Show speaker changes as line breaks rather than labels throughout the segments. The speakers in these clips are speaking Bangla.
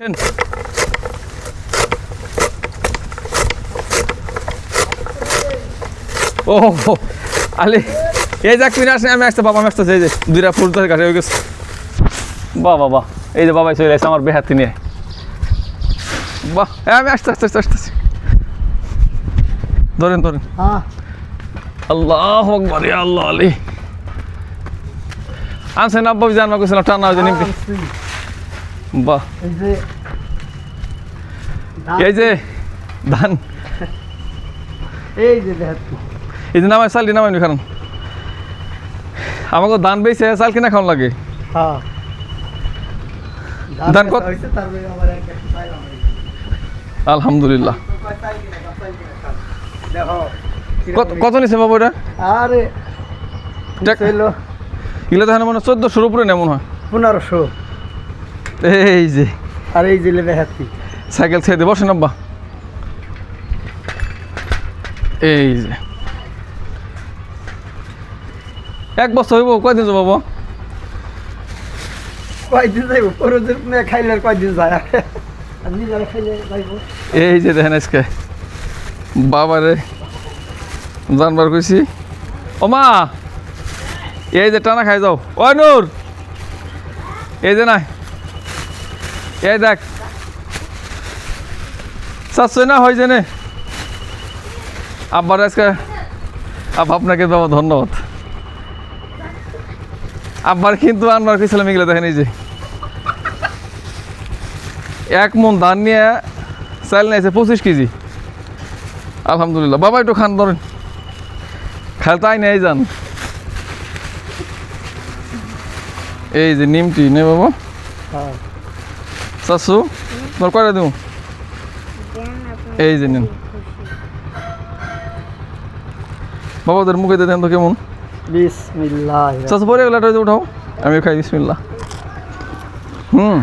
আসেন। ও আলি এই যাক আসেন আমি আসতে বাবা আমি আসতেছি এই যে দুইটা ফুল তো কাছে হয়ে গেছে। বাহ বাবা এই যে বাবাই চলে আসছে আমার বেহাতি নিয়ে। বাহ আমি আসতে আসতে আসতে আসতেছি। ধরেন ধরেন।
হ্যাঁ।
আল্লাহ আকবর ইয়া আল্লাহ আলী। আনছেন আব্বা জানবা কইছিলাম টানা। বাহ।
এই যে
ধান
এই যে
এই যে নামাই চাল দি নামাই কারণ আমাকে ধান বেছে চাল কিনা খাওয়ান লাগে।
হ্যাঁ
ধান কত-। আলহামদুলিল্লাহ। কত নিছে বাবু এটা?
আরে
এগুলো তো মনে চোদ্দোশোর উপরে নেমন হয়।
পনেরোশো।
এই যে।
আর এই যে দেখাচ্ছি
সাইকেল ছেড়ে বসেন আব্বা। এই যে। এক বছর হইব কয়দিন যাব বাবা
কয়দিন যাইব? পরোদের খাইলে কয়দিন যায়?
এই যে দেখেন আজকে। বাবারে জানবার কইছি ও মা এই যে টানা খাই যাও। ও নূর এই যে নাই। এই দেখ। চাচ্ছই না হয় জেনে। আব্বার আজকে আব্বা, আপনাকে বাবা ধন্যবাদ। আব্বার কিন্তু আনবার কইছিলাম এগুলো দেখেন এই যে। এক মন ধান নিয়ে চাল নিয়েছে পঁচিশ কেজি। আলহামদুলিল্লাহ। বাবা, একটু খান ধরেন। খাল তাই নেই, যান। এই যে নিমটি, নে বাবা।
হ্যাঁ।
চাচ্ছু তোমার কয়টা দেবো এই যে নিন। বাবাদের মুখে দেন তো কেমন? চাচ্ছু পরে গেলে উঠাও। আমি খাই বিসমিল্লা হুম।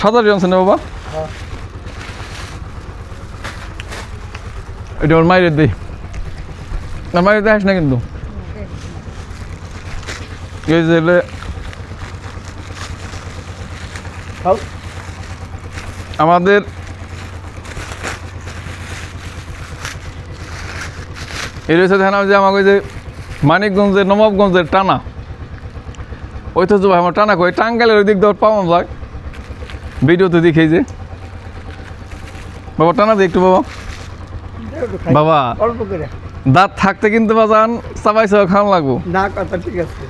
সাঁতার জানছেন না বাবা। এটা ওর মায়ের দিই না মায়ের দেখাস না কিন্তু। এই যে আমাদের এই রয়েছে দেখেন যে আমাকে যে মানিকগঞ্জের নবাবগঞ্জের টানা। ওই তো ভাই আমার টানা কই? টাঙ্গাইলের ওই দিক দিয়ে পাওয়া যায়। ভিডিওতে দেখেই যে। বাবা টানা দে একটু বাবা। বাবা দাঁত থাকতে কিন্তু বাজান চাবাই চাবা খাওয়ান লাগবো।
না কথা ঠিক আছে।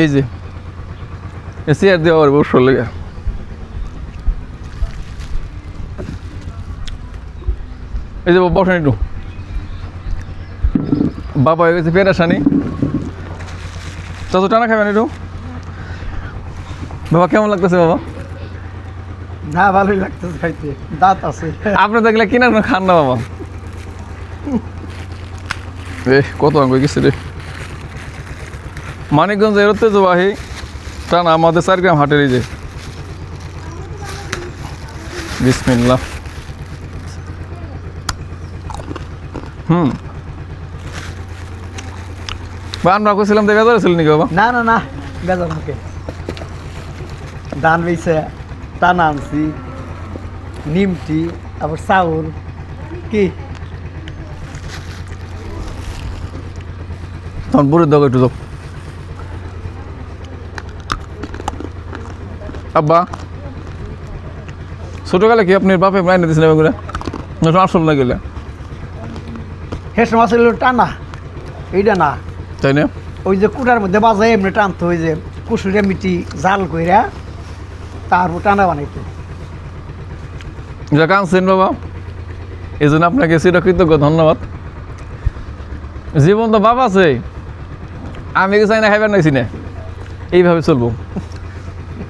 এই যে এ চেয়ার দেওয়া পারব লেগে এই যে বাবা, বসেন একটু। বাবা হয়ে গেছে পেরাসানি চাচু টানা খাবেন একটু। বাবা কেমন লাগতেছে বাবা?
না ভালোই লাগতেছে খাইতে। দাঁত আছে।
আপনি দেখলে কিনা খান না বাবা। এ কত আঙ্গুই গেছে রে। মানিকগঞ্জ এরতে জবাহি টানা আমাদের চার গ্রাম হাটের এই যে। বিসমিল্লাহ। হুম। বা আমরা কইছিলাম দেখা যাচ্ছিল নাকি বাবা?
না না না বেজার মুখে ধান বেছে টানা আনছি নিমটি আবার চাউল কি?
তখন বুড়ির দাও একটু আব্বা। ছোটকালে কি আপনি বাপে মাইনে দিয়েছিলেন এগুলো? আসল না গেলে?
হে সময় ছিল টানা। এইটা না।
তাই না?
ওই যে কুটার মধ্যে বাজায় এমনি টানতো ওই যে কুসুরিয়া মিটি জাল কইরা তারপর টানা বানাইতো।
যা কাঁদছেন বাবা। এই জন্য আপনাকে সেটা কৃতজ্ঞ ধন্যবাদ। জীবন তো বাবা আছে আমি চাই না খাইবার নাইছি না? এইভাবে চলবো।